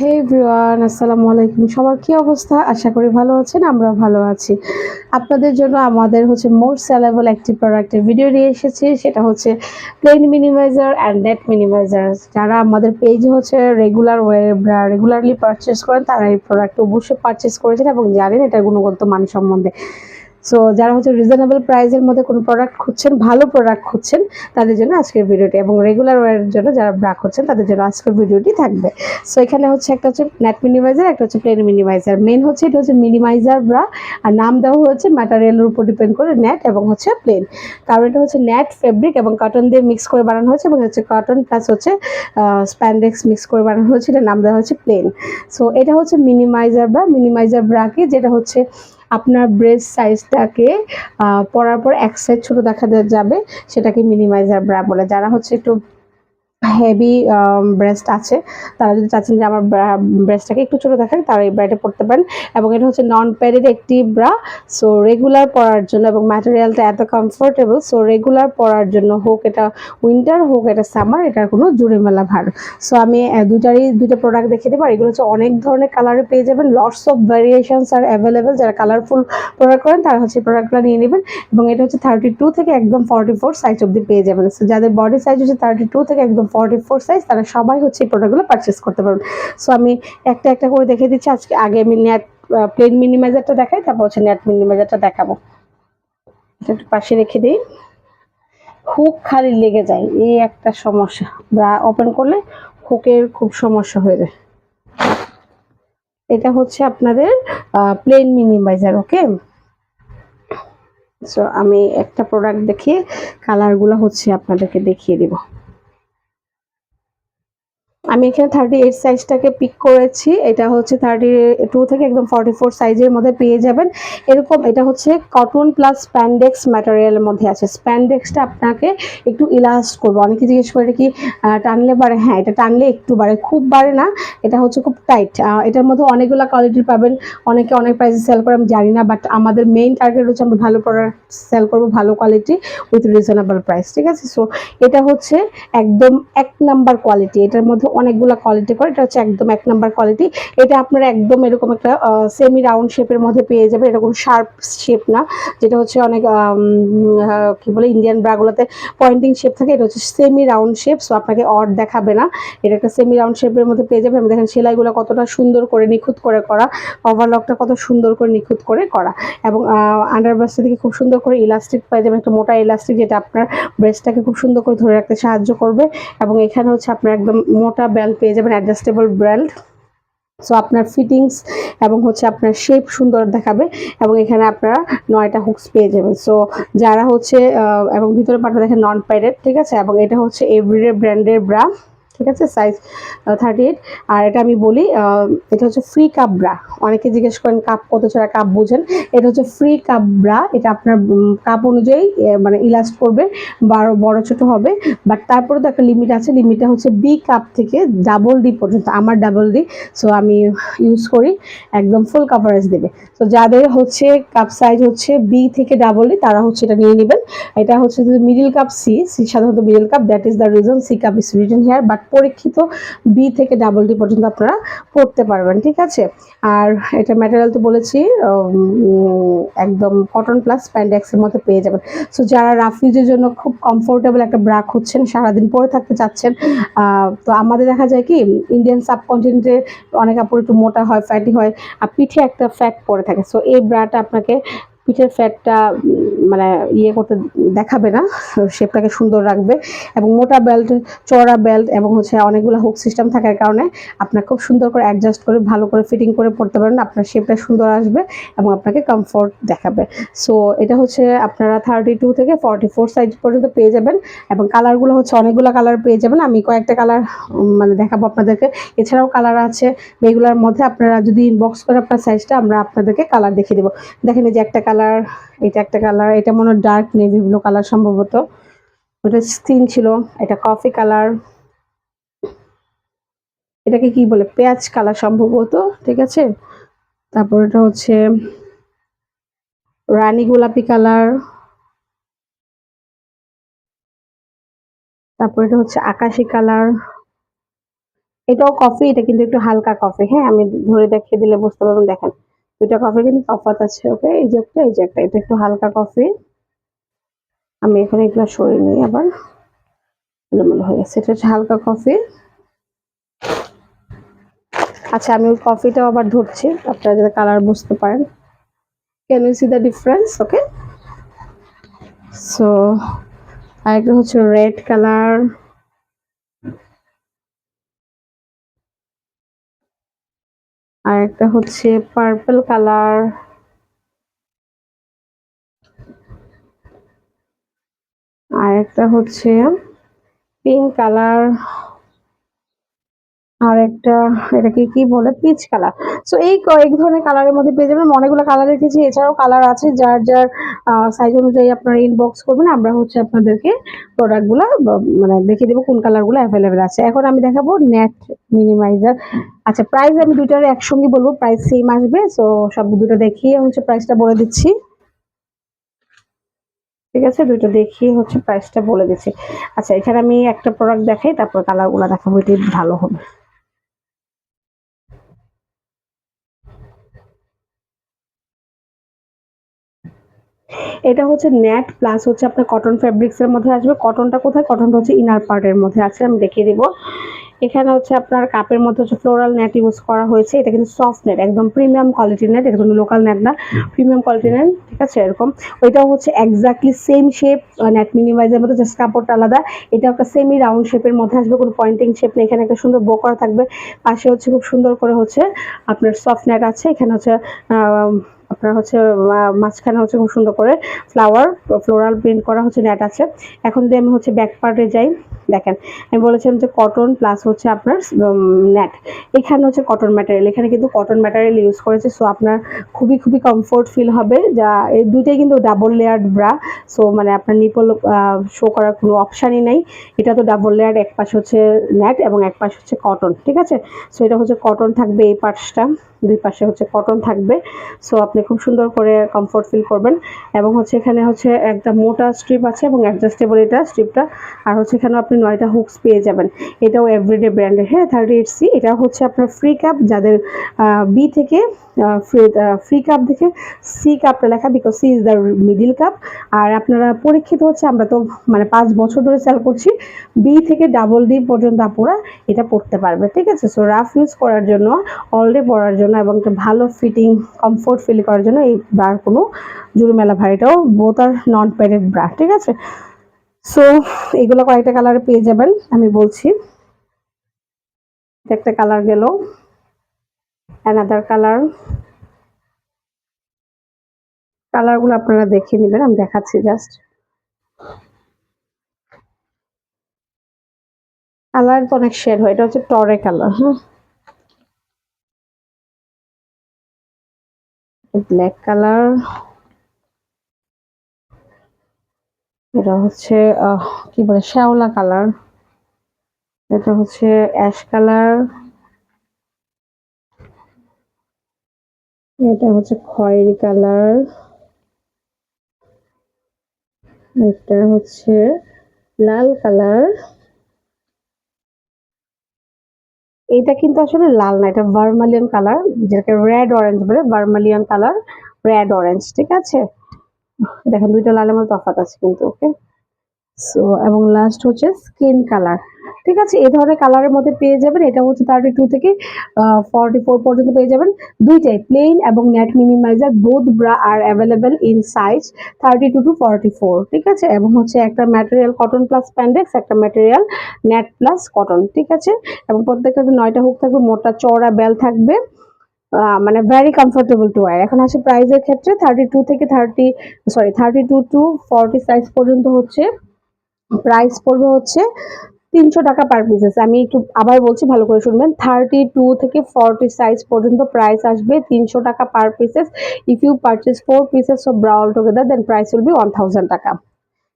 হে everyone আসসালামু আলাইকুম। সবার কি অবস্থা? আশা করি ভালো আছেন আমরা ভালো আছি। আপনাদের জন্য আমাদের হচ্ছে মোর সেলেবল একটি প্রোডাক্টের ভিডিও নিয়ে এসেছি, সেটা হচ্ছে plain minimizer and net minimizer যারা আমাদের পেজ হচ্ছে রেগুলার রেগুলারলি পারচেস করেন, তারা এই প্রোডাক্ট অবশ্যই পারচেস করেছেন এবং জানেন এটার গুণগত মান সম্বন্ধে। সো যারা হচ্ছে রিজনেবল প্রাইসের মধ্যে কোনো প্রোডাক্ট খুঁজছেন, ভালো প্রোডাক্ট খুঁজছেন, তাদের জন্য আজকের ভিডিওটি এবং রেগুলার ওয়ারের জন্য যারা ব্রা খুঁজছেন, তাদের জন্য আজকের ভিডিওটি থাকবে। সো এখানে হচ্ছে একটা হচ্ছে নেট মিনিমাইজার একটা হচ্ছে প্লেন মিনিমাইজার মেন হচ্ছে এটা হচ্ছে মিনিমাইজার ব্রা আর নাম দেওয়া হচ্ছে ম্যাটারিয়ালের উপর ডিপেন্ড করে নেট এবং হচ্ছে প্লেন কারণ এটা হচ্ছে নেট ফেব্রিক এবং কটন দিয়ে মিক্স করে বানানো হয়েছে এবং হচ্ছে কটন প্লাস হচ্ছে স্প্যান্ডেক্স মিক্স করে বানানো হয়েছে এটা নাম দেওয়া হচ্ছে প্লেন সো এটা হচ্ছে মিনিমাইজার ব্রা মিনিমাইজার ব্রা কি যেটা হচ্ছে আপনার ব্রেস্ট সাইজটাকে পরার পর এক সাইজ ছোটো দেখা যাবে, সেটাকে মিনিমাইজার ব্রা বলে। যারা হচ্ছে একটু হেভি ব্রেস্ট আছে, তারা যদি চাচ্ছেন যে আমার ব্রেস্টটাকে একটু ছোটো দেখায়, তারা এই ব্রাটা পড়তে পারেন। এবং এটা হচ্ছে নন প্যাডেড একটি ব্রা সো রেগুলার পরার জন্য এবং ম্যাটেরিয়ালটা এত কমফোর্টেবল সো রেগুলার পরার জন্য হোক এটা উইন্টার হোক এটা সামার এটার কোনো জুড়ে মেলা ভার। সো আমি দুটারই দুটো প্রোডাক্ট দেখে দেবো, আর এগুলো হচ্ছে অনেক ধরনের কালারে পেয়ে যাবেন। Lots of variations R available যারা কালারফুল প্রোডাক্ট করেন, তারা হচ্ছে প্রোডাক্টগুলো নিয়ে নেবেন। এবং এটা হচ্ছে থার্টি টু থেকে একদম ফর্টি ফোর সাইজ অব্দি পেয়ে যাবেন। সো যাদের বডি সাইজ হচ্ছে থার্টি টু থেকে একদম ফর্টি ফোর সাইজ তারা সবাই হচ্ছে এই প্রোডাক্টগুলো পারচেস করতে পারবেন সো আমি একটা একটা করে দেখিয়ে দিচ্ছি। আজকে, আগে আমি নেট প্লেন মিনিমাইজারটা দেখাই, তারপর হচ্ছে নেট মিনিমাইজারটা দেখাবো। একটু পাশে রেখে দিই। হুক খালি লেগে যায়, এই একটা সমস্যা। ব্রা ওপেন করলে হুকের খুব সমস্যা হয়ে যায়। এটা হচ্ছে আপনাদের প্লেন মিনিমাইজার ওকে সো আমি একটা প্রোডাক্ট দেখিয়ে কালারগুলো হচ্ছে আপনাদেরকে দেখিয়ে দিব। আমি এখানে থার্টি এইট সাইজটাকে পিক করেছি। এটা হচ্ছে থার্টি টু থেকে একদম ফর্টি ফোর সাইজের মধ্যে পেয়ে যাবেন। এরকম এটা হচ্ছে কটন প্লাস স্প্যান্ডেক্স ম্যাটেরিয়ালের মধ্যে আছে। স্প্যান্ডেক্সটা আপনাকে একটু ইলাস্ট করব। অনেকে জিজ্ঞেস করে কি টানলে বাড়ে? হ্যাঁ এটা টানলে একটু বাড়ে। খুব বাড়ে না। এটা হচ্ছে খুব টাইট এটার মধ্যে অনেকগুলো কোয়ালিটির পাবেন। অনেকে অনেক প্রাইসে সেল করে, আমি জানি না বাট আমাদের মেইন টার্গেট হচ্ছে আমরা ভালো প্রোডাক্ট সেল করব, ভালো কোয়ালিটি উইথ রিজনেবল প্রাইস ঠিক আছে? সো এটা হচ্ছে একদম এক নাম্বার কোয়ালিটি এটার মধ্যে অনেকগুলো কোয়ালিটি করে এটা হচ্ছে একদম এক নাম্বার কোয়ালিটি এটা আপনারা একদম এরকম একটা সেমি রাউন্ড শেপের মধ্যে পেয়ে যাবেন, এরকম শার্প শেপ না। যেটা হচ্ছে অনেক কি বলে ইন্ডিয়ান ব্রাগুলোতে পয়েন্টিং শেপ থাকে, এটা হচ্ছে সেমি রাউন্ড শেপ সো আপনাকে অড দেখাবে না। এটা একটা সেমি রাউন্ড শেপের মধ্যে পেয়ে যাবেন। আমি দেখেন সেলাইগুলো কতটা সুন্দর করে নিখুঁত করে করা ওভারলকটা কত সুন্দর করে নিখুঁত করে করা। এবং আন্ডারব্রাস্টের দিকে খুব সুন্দর করে ইলাস্টিক পাই যাবেন একটা মোটা ইলাস্টিক যেটা আপনার ব্রেস্টটাকে খুব সুন্দর করে ধরে রাখতে সাহায্য করবে। এবং এখানে হচ্ছে আপনার একদম মোটা বেল্ট পেয়ে যাবেন অ্যাডজাস্টেবল বেল্ট সো আপনার ফিটিংস এবং হচ্ছে আপনার শেপ সুন্দর দেখাবে এবং এখানে আপনারা নয়টা হুকস পেয়ে যাবেন। সো যারা হচ্ছে এবং ভিতরে পাটা দেখেন নন প্যাডেড ঠিক আছে? এবং এটা হচ্ছে এভরিডে ব্র্যান্ডের ব্রা ঠিক আছে? সাইজ থার্টি এইট আর এটা আমি বলি এটা হচ্ছে ফ্রি কাপ ব্রা অনেকে জিজ্ঞেস করেন, কাপ কত ছাড়া কাপ বোঝেন? এটা হচ্ছে ফ্রি কাপ ব্রা এটা আপনার কাপ অনুযায়ী মানে ইলাস্ট করবে, বারো, বড়, ছোট হবে। বাট তারপরে তো একটা লিমিট আছে। লিমিটটা হচ্ছে বি কাপ থেকে ডাবল ডি পর্যন্ত। আমার ডাবল ডি সো আমি ইউজ করি। একদম ফুল কাভারেজ দেবে। তো যাদের হচ্ছে কাপ সাইজ হচ্ছে বি থেকে ডাবল ডি তারা হচ্ছে এটা নিয়ে নেবেন। এটা হচ্ছে মিডিল কাপ সি সি সাধারণত middle cup that is the reason C cup is written here but Parikshit B থেকে ডাবল ডি পর্যন্ত আপনারা পড়তে পারবেন, ঠিক আছে? আর এটা ম্যাটেরিয়াল তো বলেছি একদম কটন প্লাস স্প্যান্ডেক্সের মধ্যে পেয়ে যাবেন। সো যারা রাফিউজের জন্য খুব কমফোর্টেবল একটা ব্রাক হচ্ছেন সারাদিন পরে থাকতে চাচ্ছেন তো আমাদের দেখা যায় কি ইন্ডিয়ান সাবকন্টিনেন্টে অনেক কাপড় একটু মোটা হয় ফ্যাটি হয়, আর পিঠে একটা ফ্যাট পরে থাকে। সো এই ব্রাটা আপনাকে পিঠের ফ্যাটটা মানে ইয়ে করতে দেখাবে না। শেপটাকে সুন্দর রাখবে এবং মোটা বেল্ট চড়া বেল্ট এবং হচ্ছে অনেকগুলো হুক সিস্টেম থাকার কারণে আপনার খুব সুন্দর করে অ্যাডজাস্ট করে, ভালো করে ফিটিং করে পড়তে পারেন। আপনার শেপটা সুন্দর আসবে এবং আপনাকে কমফোর্ট দেখাবে। সো এটা হচ্ছে আপনারা থার্টি টু থেকে ফর্টি ফোর সাইজ পর্যন্ত পেয়ে যাবেন এবং কালারগুলো হচ্ছে অনেকগুলো কালার পেয়ে যাবেন। আমি কয়েকটা কালার মানে দেখাবো আপনাদেরকে। এছাড়াও কালার আছে এগুলোর মধ্যে আপনারা যদি ইনবক্স করে আপনার সাইজটা আমরা আপনাদেরকে কালার দেখিয়ে দেবো। দেখেন এই যে একটা কালার এটা একটা কালার, এটা মনে হয় ডার্ক নেভি ব্লু কালার সম্ভবত। ওটা স্কিন ছিল, এটা কফি কালার। এটাকে কি বলে? পেঁয়াজ কালার সম্ভবত, ঠিক আছে? তারপর এটা হচ্ছে রানী গোলাপি কালার। তারপর এটা হচ্ছে আকাশি কালার। এটাও কফি এটা কিন্তু একটু হালকা কফি হ্যাঁ আমি ধরে দেখিয়ে দিলে বুঝতে পারবেন, দেখেন। দুইটা কফি কিন্তু তফাৎ আছে ওকে এই যে একটা, এই যে একটা, এটা একটু হালকা কফি আমি এখানে এগুলো সরিয়ে নিই আবার। এলোমেলো হয়ে গেছে, এটা হালকা কফি আচ্ছা আমি ওই কফিটাও আবার ধরছি, আপনারা যাতে কালার বুঝতে পারেন। Can you see the difference okay so আরেকটা হচ্ছে রেড কালার আর একটা হচ্ছে পার্পল কালার আর একটা হচ্ছে পিঙ্ক কালার আর একটা এটাকে কি বলে? পিচ কালার সো এই কয়েক ধরনের কালারের মধ্যে পেয়ে যাবেন। অনেকগুলো কালার রেখেছি এছাড়াও কালার আছে যার যার সাইজ অনুযায়ী আপনারা ইনবক্স করবেন। আমরা হচ্ছে আপনাদেরকে প্রোডাক্টগুলো মানে দেখিয়ে দেবো কোন কালারগুলো অ্যাভেলেবেল আছে। এখন আমি দেখাবো নেট মিনিমাইজার আচ্ছা প্রাইস আমি দুইটার একসঙ্গে বলব। প্রাইস সেম আসবে। সো সব দুটো দেখিয়ে হচ্ছে প্রাইসটা বলে দিচ্ছি। ঠিক আছে? দুইটা দেখিয়ে হচ্ছে প্রাইসটা বলে দিচ্ছি। আচ্ছা এখানে আমি একটা প্রোডাক্ট দেখাই, তারপর কালারগুলো দেখাবো। এটি ভালো হবে। এটা হচ্ছে নেট প্লাস হচ্ছে আপনার কটন ফ্যাব্রিক্স এর মধ্যে আসবে। কটনটা কোথায়? কটনটা হচ্ছে ইনার পার্টের মধ্যে আছে, আমি দেখিয়ে দিব। এখানে হচ্ছে আপনার কাপের মধ্যে হচ্ছে ফ্লোরাল নেট ইউজ করা হয়েছে। এটা কিন্তু সফট নেট একদম প্রিমিয়াম কোয়ালিটির নেট এটা কিন্তু লোকাল নেট না। প্রিমিয়াম কোয়ালিটির নেট ঠিক আছে? এরকম। ওইটাও হচ্ছে এক্স্যাক্টলি সেম শেপ নেট মিনিমাইজের মধ্যে জাস্ট কাপড়টা আলাদা। এটা একটা সেমি রাউন্ড শেপের মধ্যে আসবে, কোনো পয়েন্টিং শেপ নেই। এখানে একটা সুন্দর বো করা থাকবে। পাশে হচ্ছে খুব সুন্দর করে হচ্ছে আপনার সফট নেট আছে। এখানে হচ্ছে আপনার হচ্ছে মাঝখানে হচ্ছে খুব সুন্দর করে ফ্লাওয়ার ফ্লোরাল প্রিন্ট করা হচ্ছে নেট আছে। এখন যদি আমি হচ্ছে ব্যাক পার্টে যাই। দেখেন, আমি বলেছিলাম যে কটন প্লাস হচ্ছে আপনার নেট এখানে হচ্ছে কটন ম্যাটেরিয়াল এখানে কিন্তু কটন ম্যাটেরিয়াল ইউজ করেছে সো আপনার খুবই খুবই কমফোর্ট ফিল হবে। যা, এই দুইটাই কিন্তু ডাবল লেয়ার ব্রা সো মানে আপনার নিপল শো করার কোনো অপশানই নেই। এটা তো ডাবল লেয়ার এক পাশ হচ্ছে নেট এবং এক পাশ হচ্ছে কটন ঠিক আছে? সো এটা হচ্ছে কটন থাকবে এই পাশটা দুই পাশে হচ্ছে কটন থাকবে। সো আপনি খুব সুন্দর করে কমফোর্ট ফিল করবেন। এবং হচ্ছে এখানে হচ্ছে একটা মোটা স্ট্রিপ আছে এবং অ্যাডজাস্টেবল এটা স্ট্রিপটা আর হচ্ছে এখানে আপনি নয়টা হুকস পেয়ে যাবেন। এটাও এভরিডে ব্র্যান্ডের হ্যাঁ থার্টি এইট সি এটা হচ্ছে আপনার ফ্রি ক্যাপ যাদের বি থেকে ফ্রি কাপ দেখে সি কাপটা লেখা because C is the middle cup আর আপনারা পরীক্ষিত হচ্ছে, আমরা তো মানে পাঁচ বছর ধরে সেল করছি বি থেকে ডাবল ডি পর্যন্ত আপুরা এটা পড়তে পারবে, ঠিক আছে? সো রাফ ইউজ করার জন্য অল ডে পরার জন্য এবং ভালো ফিটিং কমফোর্ট ফিল করার জন্য এই ব্রার কোনো জুড়ি মেলা ভারিটাও বোথ আর নন প্যাডেড ব্রা ঠিক আছে? সো এগুলো কয়েকটা কালারে পেয়ে যাবেন, আমি বলছি। একটা কালার গেল। অ্যানাদার কালার কালারগুলো আপনারা দেখে নেবেন, আমি দেখাচ্ছি জাস্ট কালার তো অনেক শেড হয়, এটা হচ্ছে টরে কালার হ্যাঁ। ব্ল্যাক কালার এটা হচ্ছে কি বলে, শ্যাওলা কালার এটা হচ্ছে অ্যাশ কালার এটা হচ্ছে খয়েরি কালার। এটা হচ্ছে লাল কালার। এটা কিন্তু আসলে লাল না, এটা ভার্মালিয়ান কালার, যেটাকে রেড অরেঞ্জ বলে ভার্মালিয়ান কালার, রেড অরেঞ্জ, ঠিক আছে? দেখেন, দুইটা লালের মধ্যে তফাৎ আছে কিন্তু, ওকে? সো এবং লাস্ট হচ্ছে স্কিন কালার। ঠিক আছে? এই ধরনের কালারের মধ্যে পেয়ে যাবেন। এটা হচ্ছে থার্টি টু থেকে ফর্টি ফোর পর্যন্ত পেয়ে যাবেন। দুইটাই প্লেন এবং net minimizer both bra are available in size thirty two to forty four ঠিক আছে? এবং হচ্ছে একটা ম্যাটেরিয়াল কটন প্লাস প্যান্ডেক্স একটা ম্যাটেরিয়াল নেট প্লাস কটন ঠিক আছে? এবং প্রত্যেকটাতে নয়টা হুক থাকবে, মোটা, চওড়া, বেল থাকবে। মানে ভেরি কমফোর্টেবল টু ওয়ার এখন আসে প্রাইজের ক্ষেত্রে থার্টি টু থেকে thirty sorry thirty two to forty size পর্যন্ত হচ্ছে। প্রাইস পড়বে হচ্ছে তিনশো টাকা পার পিসেস আমি একটু আবার বলছি, ভালো করে শুনবেন। থার্টি টু থেকে ফর্টি সাইজ পর্যন্ত প্রাইস আসবে তিনশো টাকা per pieces if you purchase four pieces of bra all together then price will be one thousand টাকা।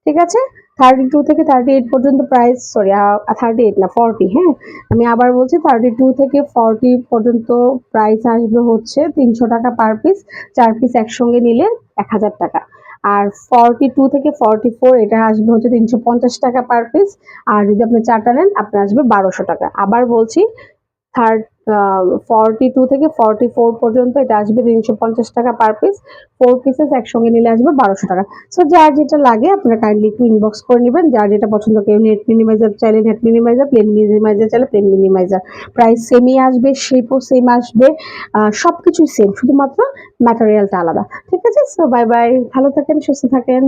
ঠিক আছে? থার্টি টু থেকে থার্টি এইট পর্যন্ত প্রাইস সরি থার্টি এইট না ফর্টি হ্যাঁ? আমি আবার বলছি থার্টি টু থেকে ফর্টি পর্যন্ত প্রাইস আসবে হচ্ছে তিনশো টাকা পার পিস চার পিস একসঙ্গে নিলে এক হাজার টাকা। আর ফর্টি টু থেকে ফর্টি ফোর এটা আসবে হচ্ছে তিনশো পঞ্চাশ টাকা পার পিস আর যদি আপনি চারটা নেন, আপনার আসবে বারোশো টাকা। আবার বলছি থার্ড ফর্টি টু থেকে ফর্টি ফোর পর্যন্ত এটা আসবে তিনশো পঞ্চাশ টাকা পার পিস ফোর পিসেস একসঙ্গে নিলে আসবে বারোশো টাকা। সো যার যেটা লাগে আপনারা কাইন্ডলি একটু ইনবক্স করে নেবেন। যার যেটা পছন্দ কেউ নেট মিনিমাইজার চাইলে নেট মিনিমাইজার প্লেন মিনিমাইজার চাইলে প্লেন মিনিমাইজার প্রাইস সেমই আসবে শেপও সেম আসবে সব কিছুই সেম শুধুমাত্র ম্যাটেরিয়ালটা আলাদা। ঠিক আছে? সো বাই বাই ভালো থাকেন, সুস্থ থাকেন।